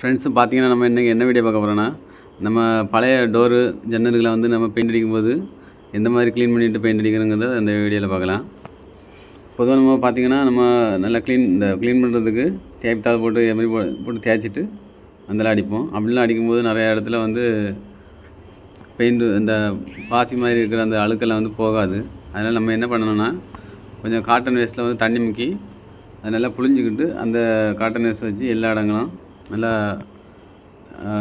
ஃப்ரெண்ட்ஸும் பார்த்தீங்கன்னா நம்ம இன்றைக்கி என்ன வீடியோ பார்க்க போகிறோன்னா நம்ம பழைய டோரு ஜன்னல்களை வந்து நம்ம பெயிண்ட் அடிக்கும்போது எந்த மாதிரி க்ளீன் பண்ணிவிட்டு பெயிண்ட் அடிக்கிறோங்கிறத அந்த வீடியோவில் பார்க்கலாம். பொதுவாக நம்ம பார்த்திங்கன்னா நம்ம நல்லா க்ளீன் இந்த க்ளீன் பண்ணுறதுக்கு டேப் தாள் போட்டு இது மாதிரி போட்டு தேய்ச்சிட்டு அதெல்லாம் அடிப்போம். அப்படிலாம் அடிக்கும்போது நிறையா இடத்துல வந்து பெயிண்ட் இந்த பாசி மாதிரி இருக்கிற அந்த அழுக்கெல்லாம் வந்து போகாது. அதனால் நம்ம என்ன பண்ணணும்னா கொஞ்சம் காட்டன் வேஸ்ட்டில் வந்து தண்ணி முக்கி அதை நல்லா புழிஞ்சிக்கிட்டு அந்த காட்டன் வேஸ்ட் வச்சு எல்லா இடங்களும் நல்லா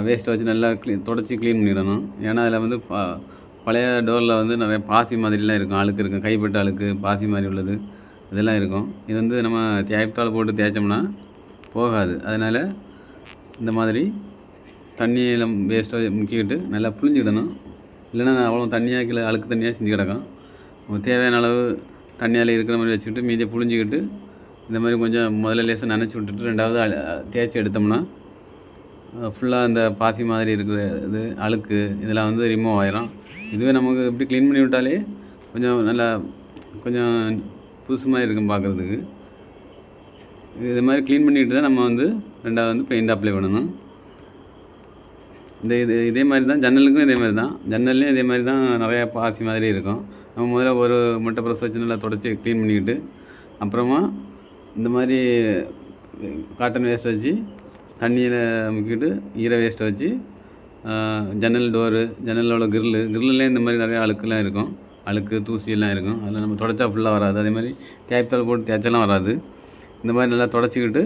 வேஸ்ட்டை வச்சு நல்லா க்ளீன் தொடச்சி க்ளீன் பண்ணிடணும். ஏன்னா அதில் வந்து ப பழைய டோரில் வந்து நிறைய பாசி மாதிரிலாம் இருக்கும். அழுக்கு இருக்கும். கைப்பட்ட அழுக்கு பாசி மாதிரி உள்ளது. இதெல்லாம் இருக்கும். இது வந்து நம்ம தேய்த்தால் போட்டு தேய்ச்சோம்னா போகாது. அதனால் இந்த மாதிரி தண்ணியில் வேஸ்ட்டாக முக்கிக்கிட்டு நல்லா புழிஞ்சிடணும் இல்லைன்னா அவ்வளோ தண்ணியாக கீழே அழுக்கு தண்ணியாக செஞ்சு கிடக்கும். தேவையான அளவு தண்ணியால் இருக்கிற மாதிரி வச்சுக்கிட்டு மீதியை புழிஞ்சிக்கிட்டு இந்த மாதிரி கொஞ்சம் முதல்ல லேசாக நினச்சி விட்டுட்டு ரெண்டாவது தேய்ச்சி எடுத்தோம்னா ஃபுல்லாக அந்த பாசி மாதிரி இருக்கிற இது அழுக்கு இதெல்லாம் வந்து ரிமூவ் ஆயிரும். இதுவே நமக்கு இப்படி க்ளீன் பண்ணி விட்டாலே கொஞ்சம் நல்லா கொஞ்சம் புதுசு மாதிரி இருக்கும் பார்க்குறதுக்கு இது மாதிரி க்ளீன் பண்ணிட்டு தான் நம்ம வந்து ரெண்டாவது வந்து பெயிண்ட் அப்ளை பண்ணணும். இந்த இது இதே மாதிரி தான் ஜன்னலுக்கும் இதே மாதிரி தான். ஜன்னல்லையும் இதே மாதிரி தான் நிறையா பாசி மாதிரி இருக்கும். நம்ம முதல்ல ஒரு முட்டை ப்ரெஸ் வச்சு நல்லா தொடச்சி க்ளீன் பண்ணிக்கிட்டு அப்புறமா இந்த மாதிரி காட்டன் வேஸ்ட் வச்சு தண்ணியில் முக்கிட்டு ஈர வேஸ்ட்டை வச்சு ஜன்னல் டோரு ஜன்னலோட கிரில்லு கிரில்லே இந்த மாதிரி நிறைய அழுக்குலாம் இருக்கும். அழுக்கு தூசியெல்லாம் இருக்கும். அதில் நம்ம தொடச்சா ஃபுல்லாக வராது. அதே மாதிரி தேய்த்தால் போட்டு தேய்ச்சலாம் வராது. இந்த மாதிரி நல்லா தொடச்சிக்கிட்டு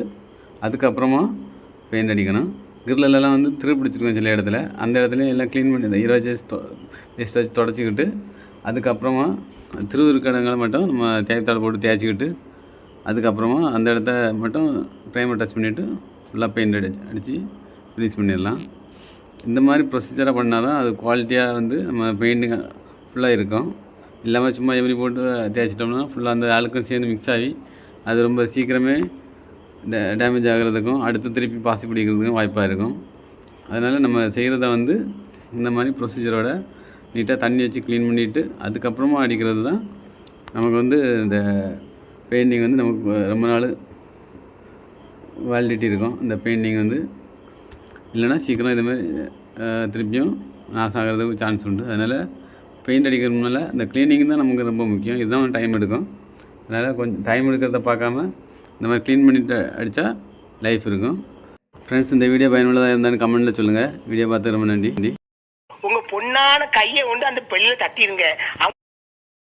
அதுக்கப்புறமா பெயிண்ட் அடிக்கணும். கிரில்லெல்லாம் வந்து திருப்பிடிச்சிருக்கோம் சில இடத்துல. அந்த இடத்துல எல்லாம் க்ளீன் பண்ணி ஈரோ ஈர வச்சு வேஸ்ட் வச்சு தொடச்சிக்கிட்டு அதுக்கப்புறமா திருவிருக்கடங்களை இடங்களை மட்டும் நம்ம தேய்த்தாள் போட்டு தேய்ச்சிக்கிட்டு அதுக்கப்புறமா அந்த இடத்த மட்டும் ப்ரைமர் டச் பண்ணிவிட்டு ஃபுல்லாக பெயிண்ட் அடிச்சு அடித்து ஃபினிஷ் பண்ணிடலாம். இந்த மாதிரி ப்ரொசீஜராக பண்ணால் தான் அது குவாலிட்டியாக வந்து நம்ம பெயிண்டிங் ஃபுல்லாக இருக்கும். இல்லாமல் சும்மா எப்படி போட்டு தேய்ச்சிட்டோம்னா ஃபுல்லாக அந்த ஆளுக்கும் சேர்ந்து மிக்ஸ் ஆகி அது ரொம்ப சீக்கிரமே டே டேமேஜ் ஆகிறதுக்கும் அடுத்து திருப்பி பாசி பிடிக்கிறதுக்கும் வாய்ப்பாக இருக்கும். அதனால் நம்ம செய்கிறத வந்து இந்த மாதிரி ப்ரொசீஜரோட நீட்டாக தண்ணி வச்சு க்ளீன் பண்ணிவிட்டு அதுக்கப்புறமா அடிக்கிறது தான் நமக்கு வந்து இந்த பெயிண்டிங் வந்து நமக்கு ரொம்ப நாள் வேலிடிட்டி இருக்கும். இந்த பெயிண்டிங் வந்து இல்லைன்னா சீக்கிரம் இது மாதிரி திருப்பியும் நாசம் ஆகிறதுக்கு சான்ஸ் உண்டு. அதனால் பெயிண்ட் அடிக்கிறதுனால இந்த க்ளீனிங் தான் நமக்கு ரொம்ப முக்கியம். இதுதான் டைம் எடுக்கும். அதனால் கொஞ்சம் டைம் எடுக்கிறத பார்க்காம இந்த மாதிரி க்ளீன் பண்ணிட்டு அடித்தா லைஃப் இருக்கும். ஃப்ரெண்ட்ஸ் இந்த வீடியோ பயனுள்ளதாக இருந்தாலும் கமெண்ட்டில் சொல்லுங்கள் வீடியோ பார்த்து ரொம்ப நன்றி. உங்கள் பொண்ணான கையை கொண்டு அந்த பெண்ணில் தட்டிடுங்க